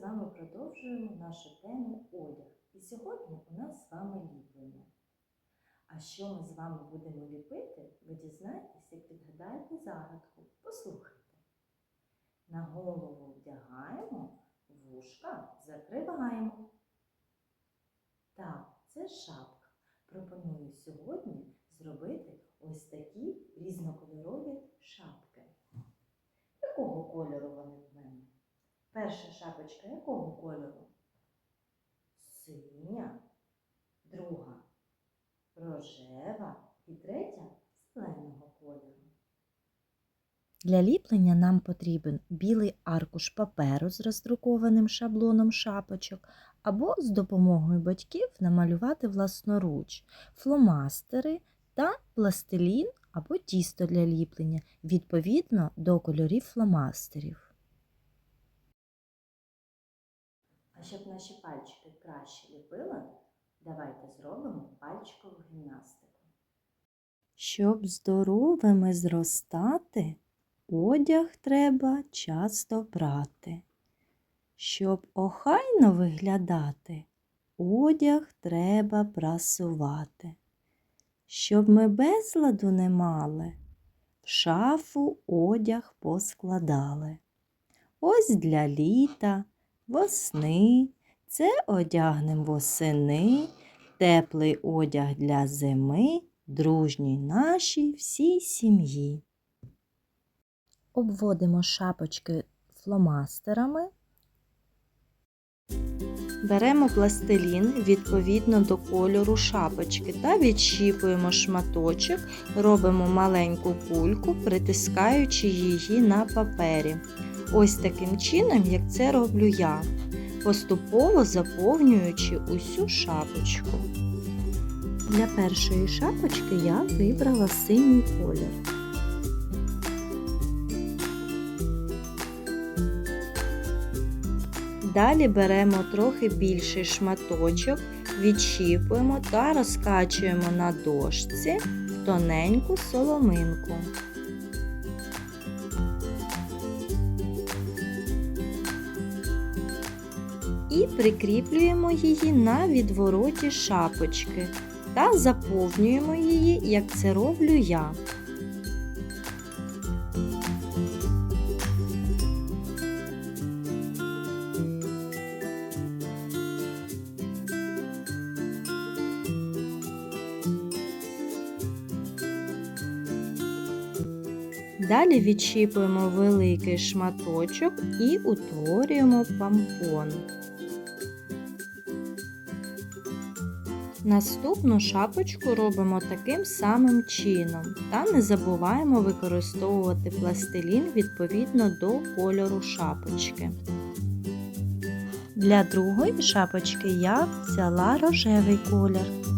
з вами продовжуємо нашу тему одяг. І сьогодні у нас з вами ліплення. А що ми з вами будемо ліпити, ви дізнаєтесь, як відгадаєте загадку. Послухайте. На голову вдягаємо, вушка закриваємо. Так, це шапка. Пропоную сьогодні зробити ось такі різнокольорові шапки. Якого кольору вони в мене? Перша шапочка якого кольору? Синя, друга рожева і третя зеленого кольору. Для ліплення нам потрібен білий аркуш паперу з роздрукованим шаблоном шапочок або з допомогою батьків намалювати власноруч, фломастери та пластилін або тісто для ліплення відповідно до кольорів фломастерів. А щоб наші пальчики краще ліпили, давайте зробимо пальчикову гімнастику. Щоб здоровими зростати, одяг треба часто брати. Щоб охайно виглядати, одяг треба прасувати. Щоб ми безладу не мали, в шафу одяг поскладали. Ось для літа, восни, це одягнем восени, теплий одяг для зими, дружній нашій всій сім'ї. Обводимо шапочки фломастерами. Беремо пластилін відповідно до кольору шапочки та відщіпуємо шматочок, робимо маленьку кульку, притискаючи її на папері. Ось таким чином, як це роблю я, поступово заповнюючи усю шапочку. Для першої шапочки я вибрала синій колір. Далі беремо трохи більший шматочок, відщіпуємо та розкачуємо на дошці в тоненьку соломинку. І прикріплюємо її на відвороті шапочки та заповнюємо її, як це роблю я. Далі відщіпуємо великий шматочок і утворюємо помпон. Наступну шапочку робимо таким самим чином та не забуваємо використовувати пластилін відповідно до кольору шапочки. Для другої шапочки я взяла рожевий колір.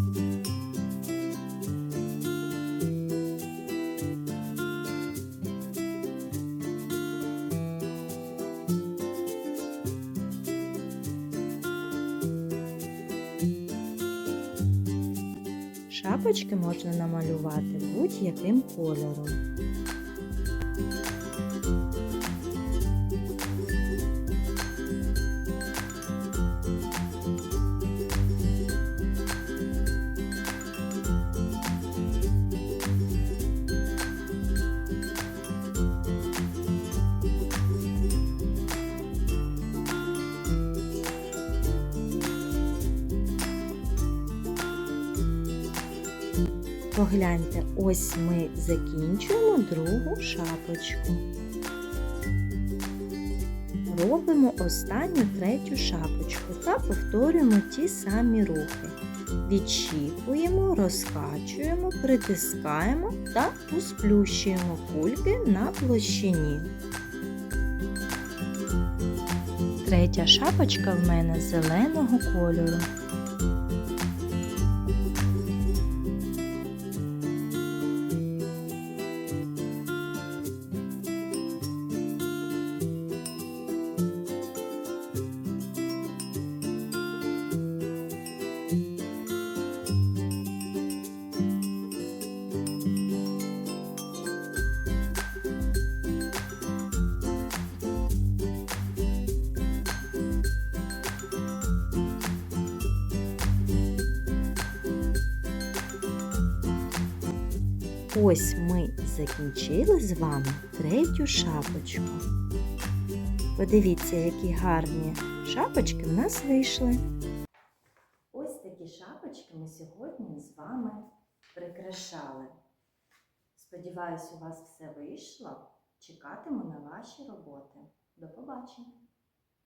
Шапочки можна намалювати будь-яким кольором. Погляньте, ось ми закінчуємо другу шапочку. Робимо останню третю шапочку та повторюємо ті самі рухи. Відщіпуємо, розкачуємо, притискаємо та усплющуємо кульки на площині. Третя шапочка в мене зеленого кольору. Ось ми закінчили з вами третю шапочку. Подивіться, які гарні шапочки в нас вийшли. Ось такі шапочки ми сьогодні з вами прикрашали. Сподіваюсь, у вас все вийшло. Чекатиму на ваші роботи. До побачення!